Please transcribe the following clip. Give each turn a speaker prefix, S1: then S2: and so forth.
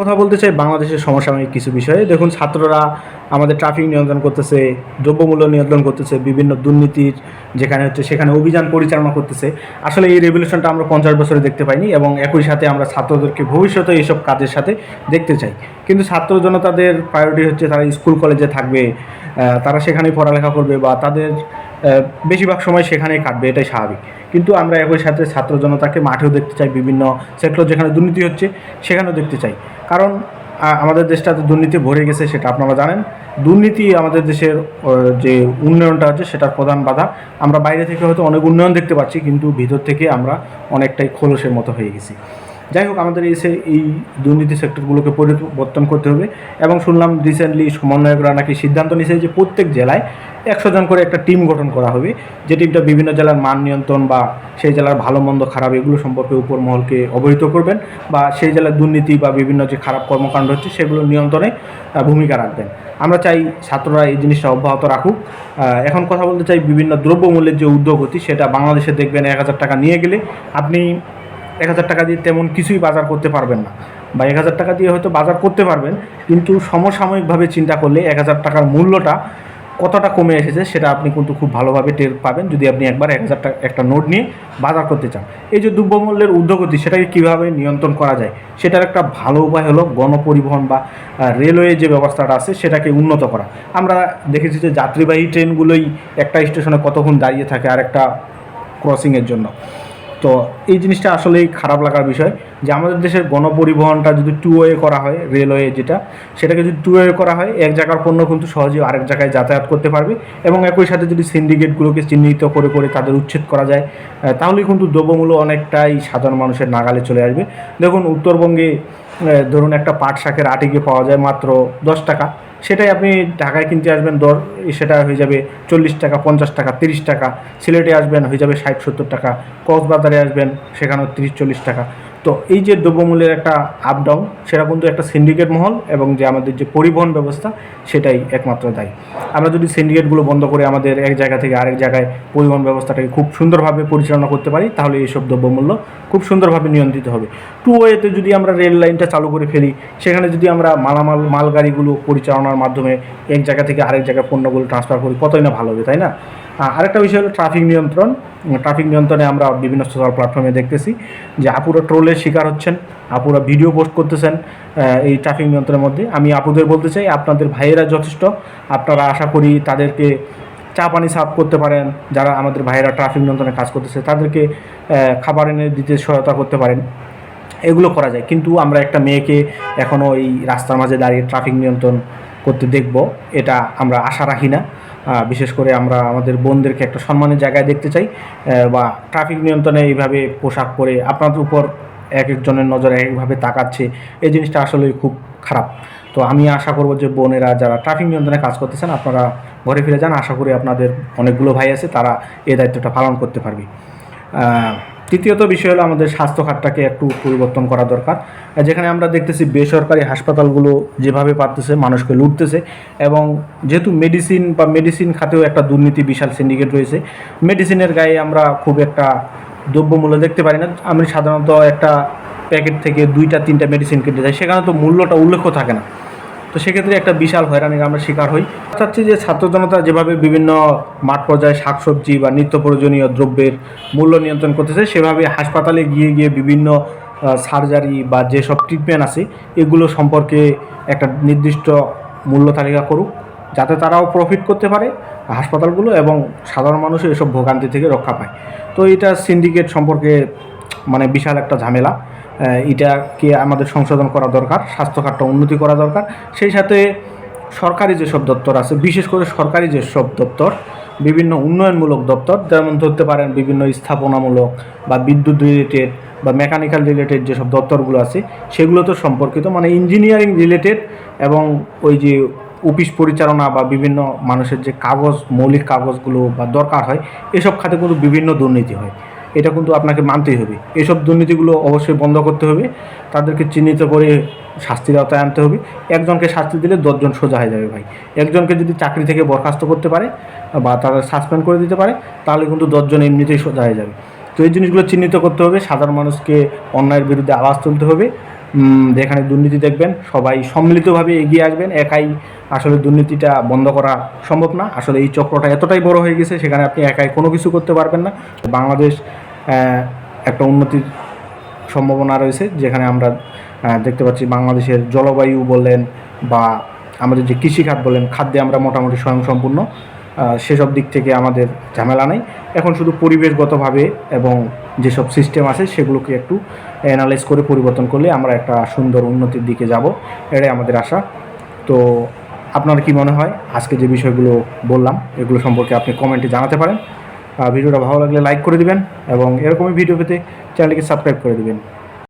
S1: কথা বলতে চাই, বাংলাদেশের সমসাময়িক কিছু বিষয়ে। দেখুন, ছাত্ররা আমাদের ট্রাফিক নিয়ন্ত্রণ করতেছে, দ্রব্যমূল্য নিয়ন্ত্রণ করতেছে, বিভিন্ন দুর্নীতির যেখানে হচ্ছে, সেখানে অভিযান পরিচালনা করতেছে। আসলে এই রেভলিউশনটা আমরা পঞ্চাশ বছরে দেখতে পাইনি এবং একই সাথে আমরা ছাত্রদেরকে ভবিষ্যতে এইসব কাজের সাথে দেখতে চাই। কিন্তু ছাত্র জনতাদের প্রায়োরিটি হচ্ছে তারা স্কুল কলেজে থাকবে তারা সেখানেই পড়ালেখা করবে বা তাদের বেশিরভাগ সময় সেখানেই কাটবে, এটাই স্বাভাবিক। কিন্তু আমরা একই সাথে ছাত্র জনতাকে মাঠেও দেখতে চাই, বিভিন্ন সেক্টর যেখানে দুর্নীতি হচ্ছে, সেখানেও দেখতে চাই। কারণ আমাদের দেশটা তো দুর্নীতি ভরে গেছে, সেটা আপনারা জানেন। দুর্নীতি আমাদের দেশের যে উন্নয়নটা আছে সেটার প্রধান বাধা। আমরা বাইরে থেকে হয়তো অনেক উন্নয়ন দেখতে পাচ্ছি, কিন্তু ভিতর থেকে আমরা অনেকটাই খোলসের মতো হয়ে গেছি। যাই হোক, আমাদের এসে এই দুর্নীতি সেক্টরগুলোকে পরিবর্তন করতে হবে। এবং শুনলাম রিসেন্টলি সমন্বয়করা নাকি সিদ্ধান্ত নিয়েছে যে প্রত্যেক জেলায় একশো জন করে একটা টিম গঠন করা হবে। যে টিমটা বিভিন্ন জেলার মান নিয়ন্ত্রণ বা সেই জেলার ভালো, মন্দ, খারাপ এগুলো সম্পর্কে উপর মহলকে অবহিত করবেন বা সেই জেলার দুর্নীতি বা বিভিন্ন যে খারাপ কর্মকাণ্ড হচ্ছে সেগুলো নিয়ন্ত্রণে ভূমিকা রাখবেন। আমরা চাই ছাত্ররা এই জিনিসটা অব্যাহত রাখুক। এখন কথা বলতে চাই বিভিন্ন দ্রব্যমূল্যের যে উদ্যোগতি, সেটা বাংলাদেশে দেখবেন এক হাজার টাকা নিয়ে গেলে আপনি এক হাজার টাকা দিয়ে তেমন কিছুই বাজার করতে পারবেন না। বা এক হাজার টাকা দিয়ে হয়তো বাজার করতে পারবেন, কিন্তু সমসাময়িকভাবে চিন্তা করলে এক হাজার টাকার মূল্যটা কতটা কমে এসেছে সেটা আপনি কিন্তু খুব ভালোভাবে টের পাবেন যদি আপনি একবার এক হাজার টাকা একটা নোট নিয়ে বাজার করতে চান। এই যে দ্রব্যমূল্যের ঊর্ধ্বগতি সেটাকে কীভাবে নিয়ন্ত্রণ করা যায়, সেটার একটা ভালো উপায় হলো গণপরিবহন বা রেলওয়ে যে ব্যবস্থাটা আছে সেটাকে উন্নত করা। আমরা দেখেছি যে যাত্রীবাহী ট্রেনগুলোই একটা স্টেশনে কতক্ষণ দাঁড়িয়ে থাকে আর একটা ক্রসিংয়ের জন্য। তো এই জিনিসটা আসলেই খারাপ লাগার বিষয় যে আমাদের দেশের গণপরিবহনটা যদি টু ওয়ে করা হয় রেলওয়ে যেটা, সেটাকে যদি টু ওয়ে করা হয়, এক জায়গার পণ্য কিন্তু সহজেই আরেক জায়গায় যাতায়াত করতে পারবে এবং একই সাথে যদি সিন্ডিকেটগুলোকে চিহ্নিত করে করে তাদের উচ্ছেদ করা যায় তাহলেই কিন্তু দ্রব্যমূল্য অনেকটাই সাধারণ মানুষের নাগালে চলে আসবে। দেখুন, উত্তরবঙ্গে ধরুন একটা পাট শাকের আটিকে পাওয়া যায় মাত্র দশ টাকা। সেটাই আপনি ঢাকায় কিনতে আসবেন, দর, সেটা হয়ে যাবে চল্লিশ টাকা, পঞ্চাশ টাকা, তিরিশ টাকা। সিলেটে আসবেন, হয়ে যাবে ষাট, সত্তর টাকা। কক্সবাজারে আসবেন, সেখানেও তিরিশ, চল্লিশ টাকা। তো এই যে দ্রব্যমূল্যের একটা আপ ডাউন সেটা কিন্তু একটা সিন্ডিকেট মহল এবং যে আমাদের যে পরিবহন ব্যবস্থা, সেটাই একমাত্র দায়ী। আমরা যদি সিন্ডিকেটগুলো বন্ধ করে আমাদের এক জায়গা থেকে আরেক জায়গায় পরিবহন ব্যবস্থাটাকে খুব সুন্দরভাবে পরিচালনা করতে পারি, তাহলে এইসব দ্রব্যমূল্য খুব সুন্দরভাবে নিয়ন্ত্রিত হবে। টু ওয়েতে যদি আমরা রেল লাইনটা চালু করে ফেলি, সেখানে যদি আমরা মালামাল, মালগাড়িগুলো পরিচালনার মাধ্যমে এক জায়গা থেকে আরেক জায়গায় পণ্যগুলো ট্রান্সফার করি, কতই না ভালো হবে, তাই না? আরেকটা বিষয় হলো ট্রাফিক নিয়ন্ত্রণ। ট্রাফিক নিয়ন্ত্রণে আমরা বিভিন্ন সোশ্যাল প্ল্যাটফর্মে দেখতেছি যে আপুরা ট্রোলের শিকার হচ্ছেন, আপুরা ভিডিও পোস্ট করতেছেন এই ট্রাফিক নিয়ন্ত্রণের মধ্যে। আমি আপুদের বলতে চাই, আপনাদের ভাইয়েরা যথেষ্ট। আপনারা আশা করি তাদেরকে চা পানি সাফ করতে পারেন। যারা আমাদের ভাইয়েরা ট্রাফিক নিয়ন্ত্রণে কাজ করতেছে, তাদেরকে খাবার এনে দিতে সহায়তা করতে পারেন। এগুলো করা যায়। কিন্তু আমরা একটা মেয়েকে এখনও এই রাস্তার মাঝে দাঁড়িয়ে ট্রাফিক নিয়ন্ত্রণ করতে দেখব, এটা আমরা আশা রাখি না। বিশেষ করে আমরা আমাদের বোনদেরকে একটা সম্মানের জায়গায় দেখতে চাই বা ট্রাফিক নিয়ন্ত্রণে এইভাবে পোশাক পরে আপনাদের উপর এক একজনের নজর এক একভাবে তাকাচ্ছে, এই জিনিসটা আসলে খুব খারাপ। তো আমি আশা করব যে বোনেরা যারা ট্রাফিক নিয়ন্ত্রণে কাজ করতেছেন, আপনারা ঘরে ফিরে যান। আশা করি আপনাদের অনেকগুলো ভাই আছে, তারা এই দায়িত্বটা পালন করতে পারবে। তৃতীয়ত বিষয় হলো আমাদের স্বাস্থ্য খাতটাকে একটু পরিবর্তন করা দরকার। যেখানে আমরা দেখতেছি বেসরকারি হাসপাতালগুলো যেভাবে পারতেছে, মানুষকে লুটতেছে এবং যেহেতু মেডিসিন বা মেডিসিন খাতেও একটা দুর্নীতি বিশাল সিন্ডিকেট রয়েছে মেডিসিনের গায়ে আমরা খুব একটা দ্রব্যমূল্য দেখতে পারি না। আমি সাধারণত একটা প্যাকেট থেকে দুইটা, তিনটা মেডিসিন কিনতে যাই, সেখানে তো মূল্যটা উল্লেখ থাকে না। তো সেক্ষেত্রে একটা বিশাল হয়রানির আমরা শিকার হই। চাচ্ছি যে ছাত্র জনতা যেভাবে বিভিন্ন মাঠ পর্যায়ে শাকসবজি বা নিত্য প্রয়োজনীয় দ্রব্যের মূল্য নিয়ন্ত্রণ করতেছে, সেভাবে হাসপাতালে গিয়ে গিয়ে বিভিন্ন সার্জারি বা যেসব ট্রিটমেন্ট আছে, এগুলো সম্পর্কে একটা নির্দিষ্ট মূল্য তালিকা করুক, যাতে তারাও প্রফিট করতে পারে হাসপাতালগুলো এবং সাধারণ মানুষ এসব ভোগান্তি থেকে রক্ষা পায়। তো এটা সিন্ডিকেট সম্পর্কে মানে বিশাল একটা ঝামেলা। এটাকে আমাদের সংশোধন করা দরকার, স্বাস্থ্যখাতটা উন্নতি করা দরকার। সেই সাথে সরকারি যেসব দপ্তর আছে, বিশেষ করে সরকারি যেসব দপ্তর, বিভিন্ন উন্নয়নমূলক দপ্তর, যেমন ধরতে পারেন বিভিন্ন স্থাপনামূলক বা বিদ্যুৎ রিলেটেড বা মেকানিক্যাল রিলেটেড যেসব দপ্তরগুলো আছে সেগুলো তো সম্পর্কিত মানে ইঞ্জিনিয়ারিং রিলেটেড এবং ওই যে অফিস পরিচালনা বা বিভিন্ন মানুষের যে কাগজ, মৌলিক কাগজগুলো বা দরকার হয়, এসব খাতে কিন্তু বিভিন্ন দুর্নীতি হয়। এটা কিন্তু আপনাকে মানতেই হবে। এসব দুর্নীতিগুলো অবশ্যই বন্ধ করতে হবে। তাদেরকে চিহ্নিত করে শাস্তির আওতায় আনতে হবে। একজনকে শাস্তি দিলে দশজন সোজা হয়ে যাবে ভাই। একজনকে যদি চাকরি থেকে বরখাস্ত করতে পারে বা তারা সাসপেন্ড করে দিতে পারে, তাহলে কিন্তু দশজন এমনিতেই সোজা হয়ে যাবে। তো এই জিনিসগুলো চিহ্নিত করতে হবে। সাধারণ মানুষকে অন্যায়ের বিরুদ্ধে আওয়াজ তুলতে হবে। যেখানে দুর্নীতি দেখবেন, সবাই সম্মিলিতভাবে এগিয়ে আসবেন। একাই আসলে দুর্নীতিটা বন্ধ করা সম্ভব না। আসলে এই চক্রটা এতটাই বড় হয়ে গেছে, সেখানে আপনি একাই কোনো কিছু করতে পারবেন না। বাংলাদেশ একটা উন্নতির সম্ভাবনা রয়েছে, যেখানে আমরা দেখতে পাচ্ছি বাংলাদেশের জলবায়ু বললেন বা আমাদের যে কৃষিখাত বলেন, খাদ্যে আমরা মোটামুটি স্বয়ংসম্পূর্ণ। সেসব দিক থেকে আমাদের ঝামেলা নেই। এখন শুধু পরিবেশগতভাবে এবং যেসব সিস্টেম আছে, সেগুলোকে একটু অ্যানালাইজ করে পরিবর্তন করলে আমরা একটা সুন্দর উন্নতির দিকে যাব। এটাই আমাদের আশা। তো আপনার কি মনে হয়? আজকে যে বিষয়গুলো বললাম, এগুলো সম্পর্কে আপনি কমেন্টে জানাতে পারেন। ভিডিওটা ভালো লাগলে লাইক করে দিবেন এবং এরকমই ভিডিও পেতে চ্যানেলকে সাবস্ক্রাইব করে দিবেন।